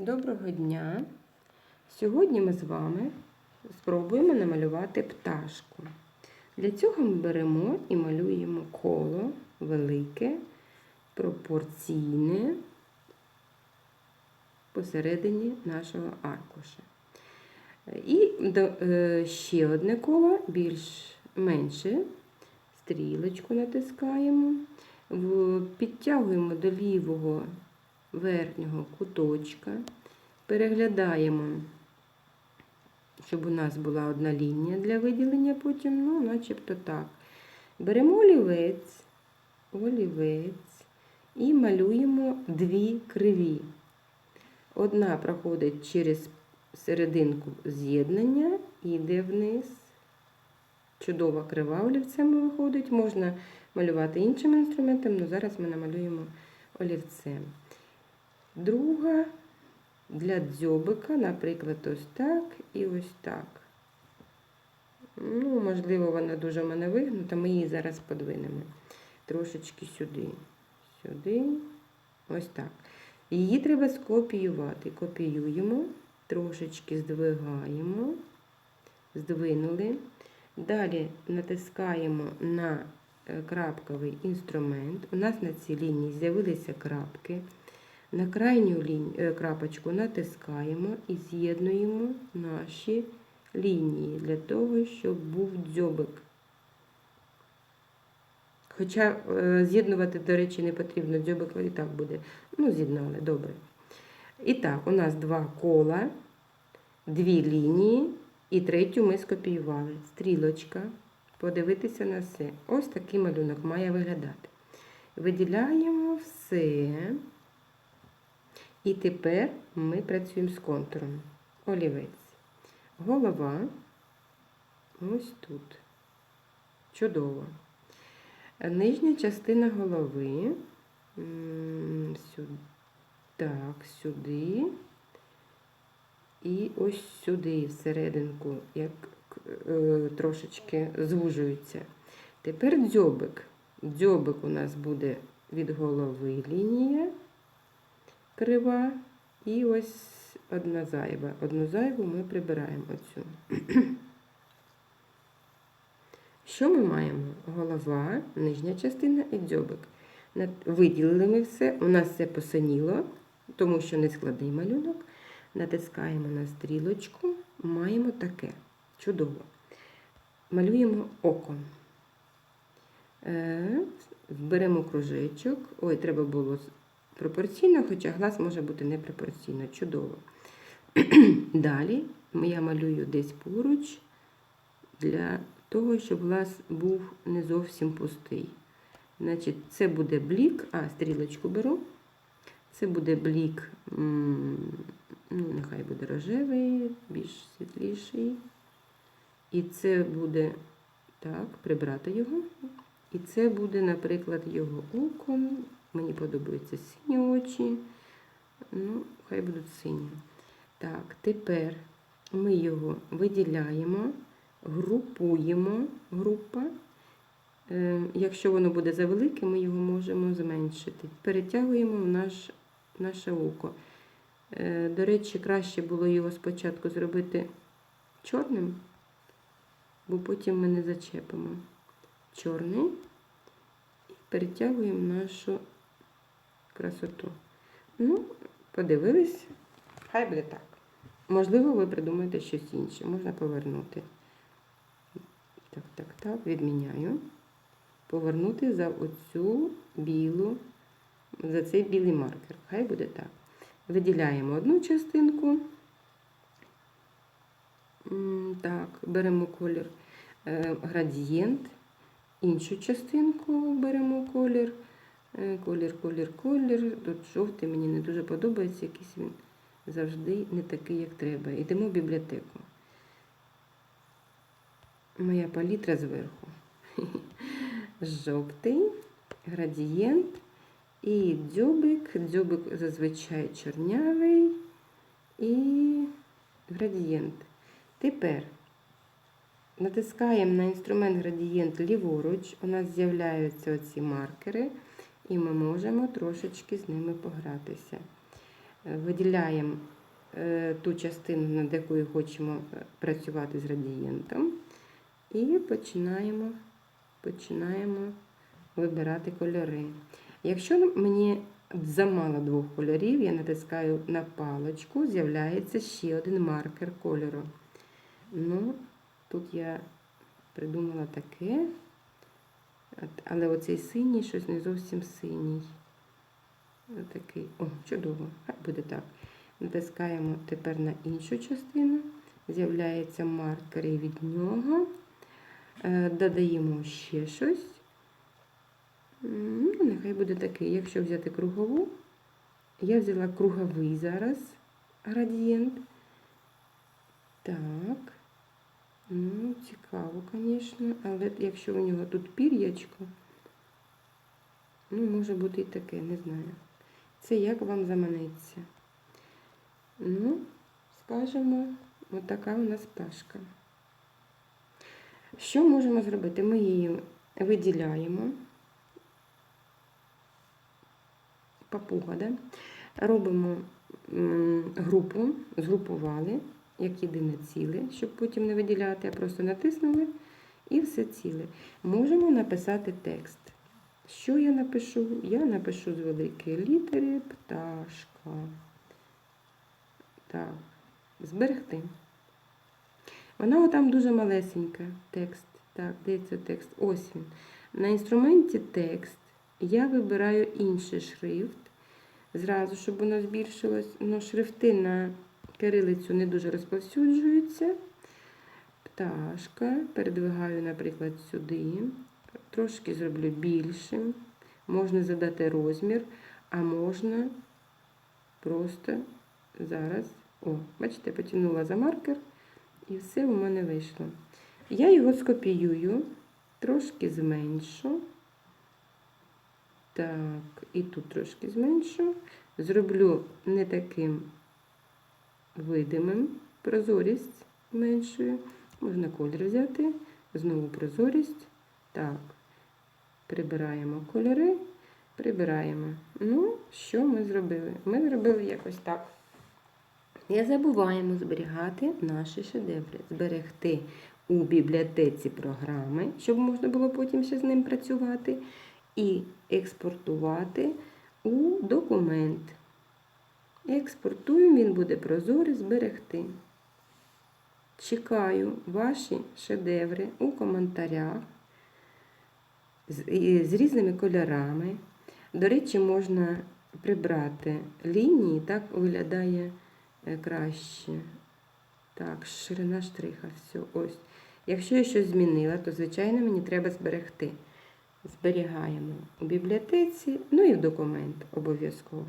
Доброго дня! Сьогодні ми з вами спробуємо намалювати пташку. Для цього ми беремо і малюємо коло велике, пропорційне посередині нашого аркуша. І е, ще одне коло, більш менше, стрілочку натискаємо, підтягуємо до лівого верхнього куточка, переглядаємо, щоб у нас була одна лінія для виділення потім, ну, начебто так. Беремо олівець, олівець і малюємо дві криві. Одна проходить через серединку з'єднання і йде вниз. Чудова крива олівцем виходить. Можна малювати іншим інструментом, але зараз ми намалюємо олівцем. Друга для дзьобика, наприклад, ось так і ось так. Ну, можливо, вона дуже в мене вигнута, ми її зараз подвинемо. Трошечки сюди. Сюди. Ось так. Її треба скопіювати. Копіюємо, трошечки здвигаємо, здвинули. Далі натискаємо на е, крапковий інструмент. У нас на цій лінії з'явилися крапки. На крайню е, крапочку натискаємо і з'єднуємо наші лінії для того, щоб був дзьобик. Хоча е, з'єднувати, до речі, не потрібно, дзьобик і так буде. Ну, з'єднали, добре. І так, у нас два кола, дві лінії, і третю ми скопіювали. Стрілочка. Подивитися на все. Ось такий малюнок має виглядати. Виділяємо все. І тепер ми працюємо з контуром. Олівець. Голова. Ось тут. Чудово. Нижня частина голови. Сюди. Так, сюди. І ось сюди, всерединку, як е, трошечки звужується. Тепер дзьобик. Дзьобик у нас буде від голови лінія крива. І ось одна зайва. Одну зайву ми прибираємо оцю. Що ми маємо? Голова, нижня частина і дзьобик. Виділили ми все, у нас все посиніло, тому що не складний малюнок. Натискаємо на стрілочку, маємо таке. Чудово. Малюємо око. Е, Беремо кружечок. Ой, треба було пропорційно, хоча глаз може бути непропорційно. Чудово. Далі я малюю десь поруч для того, щоб глаз був не зовсім пустий. Значить, це буде блік, а стрілочку беру. Це буде блік, ну, нехай буде рожевий, більш світліший. І це буде так, прибрати його. І це буде, наприклад, його око. Мені подобаються сині очі. Ну, хай будуть сині. Так, тепер ми його виділяємо, групуємо група. Е, Якщо воно буде завелике, ми його можемо зменшити. Перетягуємо в наш, наше око. Е, До речі, краще було його спочатку зробити чорним, бо потім ми не зачепимо. Чорний і перетягуємо нашу красоту. Ну, подивились, хай буде так. Можливо, ви придумаєте щось інше. Можна повернути. Так, так, так, відміняю. Повернути за оцю білу, за цей білий маркер. Хай буде так. Виділяємо одну частинку. Так, беремо колір е, градієнт, іншу частинку беремо колір. Е, Колір, колір, колір. Тут жовтий мені не дуже подобається, якийсь він завжди не такий, як треба. Йдемо в бібліотеку. Моя палітра зверху. Жовтий, градієнт і дзьобик. Дзьобик зазвичай чорнявий і градієнт. Тепер натискаємо на інструмент градієнт ліворуч. У нас з'являються оці маркери, і ми можемо трошечки з ними погратися. Е, Виділяємо е, ту частину, над якою хочемо е, працювати з градієнтом. І починаємо, починаємо вибирати кольори. Якщо мені замало двох кольорів, я натискаю на паличку, з'являється ще один маркер кольору. Ну, тут я придумала таке, але оцей синій щось не зовсім синій. Отакий. О, чудово, хай буде так. Натискаємо тепер на іншу частину. З'являється маркер і від нього. Е, Додаємо ще щось. Ну, нехай буде такий. Якщо взяти кругову, я взяла круговий зараз градієнт. Так. Ну, цікаво, звісно, але якщо у нього тут пір'ячко, ну, може бути і таке, не знаю. Це як вам заманеться. Ну, скажемо, отака у нас пташка. Що можемо зробити? Ми її виділяємо. Папуга, да? робимо групу, згрупували як єдине ціле, щоб потім не виділяти, а просто натиснули і все ціле. Можемо написати текст. Що я напишу? Я напишу з великої літери пташка. Так, зберегти. Вона отам дуже малесенька текст. Так, де це текст? Ось він. На інструменті текст я вибираю інший шрифт. Зразу, щоб воно збільшилось. Ну, шрифти на кирилицю не дуже розповсюджуються. Пташка. Передвигаю, наприклад, сюди. Трошки зроблю більшим. Можна задати розмір, а можна просто зараз. О, бачите, потягнула за маркер, і все у мене вийшло. Я його скопіюю, трошки зменшу. Так, і тут трошки зменшу. Зроблю не таким видимим прозорість зменшую. Можна колір взяти, знову прозорість. Так, прибираємо кольори, прибираємо. Ну, що ми зробили? Ми зробили якось так. Не забуваємо зберігати наші шедеври, зберегти у бібліотеці програми, щоб можна було потім ще з ним працювати, і експортувати у документ. Експортуємо, він буде прозорий, зберегти. Чекаю ваші шедеври у коментарях з, різними кольорами. До речі, можна прибрати лінії, так виглядає е, краще. Так, ширина штриха, все, ось. Якщо я щось змінила, то, звичайно, мені треба зберегти. Зберігаємо у бібліотеці, ну і в документ обов'язково.